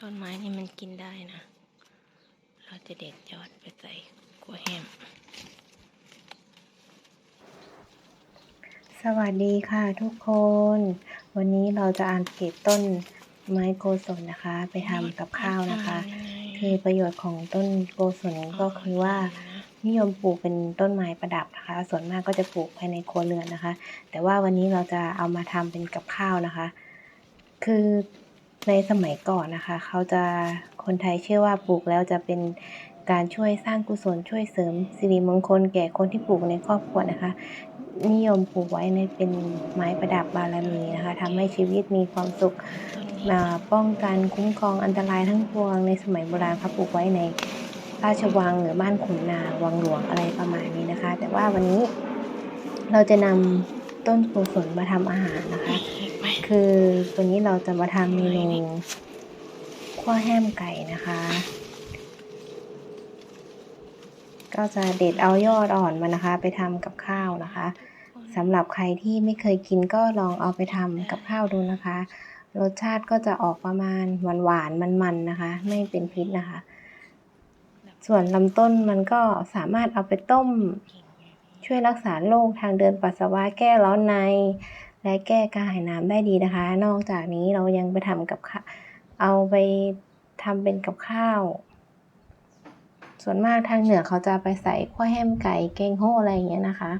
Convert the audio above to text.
ต้นไม้นี่มันกินได้นะ เราจะเด็ดยอดไปใส่กล้วยแฮมสวัสดีค่ะทุกคน วันนี้เราจะอ่านเก็บต้นไม้โกศลนะคะ ไปทำกับข้าวนะคะ คือประโยชน์ของต้นโกศลก็คือว่านิยมปลูกเป็นต้นไม้ประดับนะคะ ส่วนมากก็จะปลูกภายในครัวเรือนนะคะ แต่ว่าวันนี้เราจะเอามาทำเป็นกับข้าวนะคะ คือ ในสมัยก่อนนะคะ เขาจะคนไทยเชื่อว่าปลูกแล้วจะเป็นการช่วยสร้างกุศลช่วยเสริมสิริมงคลแก่คนที่ปลูกในครอบครัวนะคะ นิยมปลูกไว้ในเป็นไม้ประดับบารมีนะคะทำให้ชีวิตมีความสุขอ่าป้องกันคุ้มครองอันตรายทั้งปวงในสมัยโบราณเขาปลูกไว้ในราชวังหรือบ้านขุนนางวังหลวงอะไรประมาณนี้นะคะ แต่ว่าวันนี้เราจะนำ ต้นโกศลมาทำอาหารนะคะ คือวันนี้เราจะมาทำเมนูขั้วแห้มไก่นะคะ ก็จะเด็ดเอายอดอ่อนมานะคะ ไปทำกับข้าวนะคะสำหรับใครที่ไม่เคยกินก็ลองเอาไปทำกับข้าวดูนะคะ รสชาติก็จะออกประมาณหวานหวานๆมันๆนะคะ ไม่เป็นพิษนะคะ ส่วนลำต้นมันก็สามารถเอาไปต้ม ช่วยรักษาโรคทางเดินปัสสาวะแก้ร้อนใน และแก้กระหายน้ำได้ดีนะคะ นอกจากนี้เรายังไปทำกับข้าเอาไปทำเป็นกับข้าว ส่วนมากทางเหนือเขาจะไปใส่ข้าวแฮมไก่แกงโฮอะไรอย่างเงี้ยนะคะ